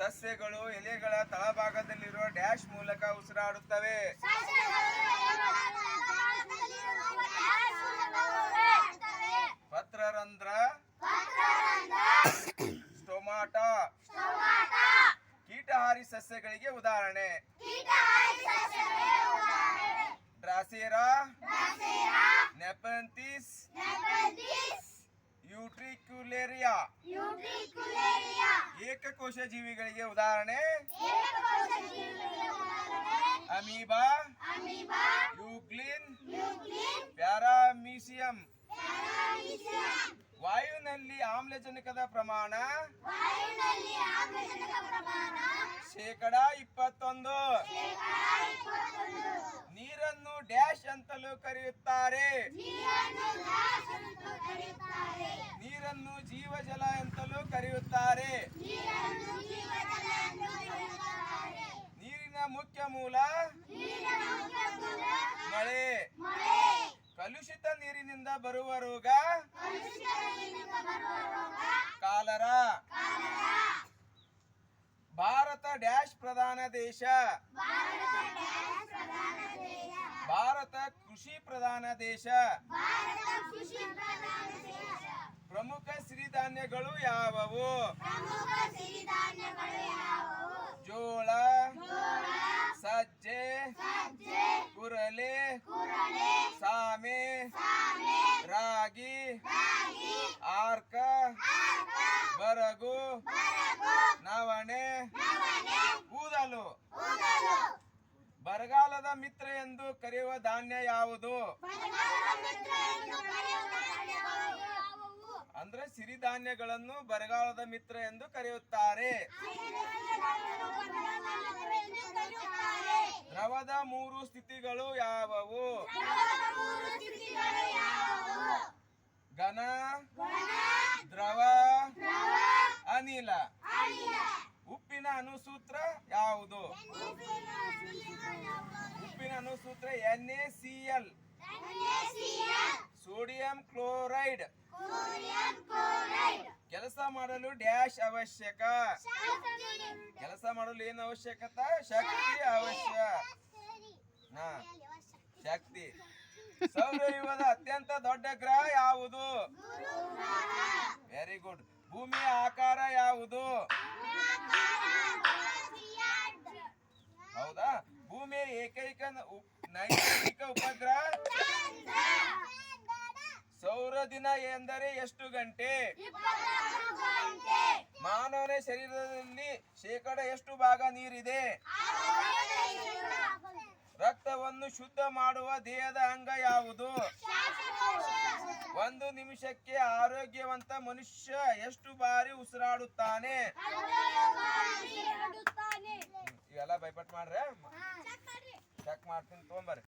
ಸಸ್ಯಗಳು ಎಲೆಗಳ ತಳಭಾಗದಲ್ಲಿರುವ ಡ್ಯಾಶ್ ಮೂಲಕ ಉಸಿರಾಡುತ್ತವೆ. ಪತ್ರರಂಧ್ರ. ಸ್ಟೊಮಾಟ. ಕೀಟಹಾರಿ ಸಸ್ಯಗಳಿಗೆ ಉದಾಹರಣೆ. ಡ್ರಾಸೇರಾ ನೆಪಂತಿಸ್ ಯೂಟ್ರಿಕ್ಯುಲೇರಿಯಾ. ಏಕಕೋಶ ಜೀವಿಗಳಿಗೆ ಉದಾಹರಣೆ. ಅಮೀಬಾ. Euglena paramecium. ವಾಯುವಿನಲ್ಲಿ ಆಮ್ಲಜನಕದ ಪ್ರಮಾಣ. ಶೇಕಡಾ ಇಪ್ಪತ್ತೊಂದು. ನೀರನ್ನು ಡ್ಯಾಶ್ ಅಂತಲೂ ಕರೆಯುತ್ತಾರೆ. ನೀರನ್ನು ಜೀವಜಲ ಅಂತಲೂ ಕರೆಯುತ್ತಾರೆ. ನೀರಿನ ಮುಖ್ಯ ಮೂಲ ಮಳೆ. ಕಲುಷಿತ ನೀರಿನಿಂದ ಬರುವ ರೋಗ ಕಾಲರ. ಭಾರತ ಡ್ಯಾಶ್ ಪ್ರಧಾನ ದೇಶ. ಭಾರತ ಕೃಷಿ ಪ್ರಧಾನ ದೇಶ. ಪ್ರಮುಖ ಸಿರಿಧಾನ್ಯಗಳು ಯಾವುವು? ಜೋಳ ಸಜ್ಜೆ ಕುರಲೆ ಸಾಮೆ ರಾಗಿ ಆರ್ಕ ಬರಗು ನವಣೆ ಮಿತ್ರ ಎಂದು ಕರೆಯುವ ಧಾನ್ಯ ಯಾವುದು? ಅಂದ್ರೆ ಸಿರಿಧಾನ್ಯಗಳನ್ನು ಬರಗಾಲದ ಮಿತ್ರ ಎಂದು ಕರೆಯುತ್ತಾರೆ. ದ್ರವದ ಮೂರು ಸ್ಥಿತಿಗಳು ಯಾವುವು? ಘನ, ದ್ರವ, ಅನಿಲ. ಉಪ್ಪಿನ ಅನುಸೂತ್ರ ಅನುಸೂತ್ರ N A C L sodium chloride. ಕೆಲಸ ಮಾಡಲು ಡ್ಯಾಶ್ ಅವಶ್ಯಕ. ಕೆಲಸ ಮಾಡಲು ಏನು ಅವಶ್ಯಕತೆ? ಶಕ್ತಿ ಅವಶ್ಯ. ಹಾ ಶಕ್ತಿ. ಸೌರವ್ಯೂಹದ ಅತ್ಯಂತ ದೊಡ್ಡ ಗ್ರಹ ಯಾವುದು? ವೆರಿ ಗುಡ್ ಭೂಮಿಯ ಆಕಾರ ನೈಸರ್ಗಿಕ ಉಪಗ್ರಹ ಸೌರ ದಿನ ಎಂದರೆ ಎಷ್ಟು ಗಂಟೆ? ಮಾನವನ ಶರೀರದಲ್ಲಿ ಶೇಕಡ ಎಷ್ಟು ಭಾಗ ನೀರಿದೆ? ರಕ್ತವನ್ನು ಶುದ್ಧ ಮಾಡುವ ದೇಹದ ಅಂಗ ಯಾವುದು? ಒಂದು ನಿಮಿಷಕ್ಕೆ ಆರೋಗ್ಯವಂತ ಮನುಷ್ಯ ಎಷ್ಟು ಬಾರಿ ಉಸಿರಾಡುತ್ತಾನೆ? ಇವೆಲ್ಲ ಭಯಪಟ್ಟು ಮಾಡ್ರೆ? ಚೆಕ್ ಮಾಡ್ತೀನಿ ತೊಗೊಂಬರ್ರಿ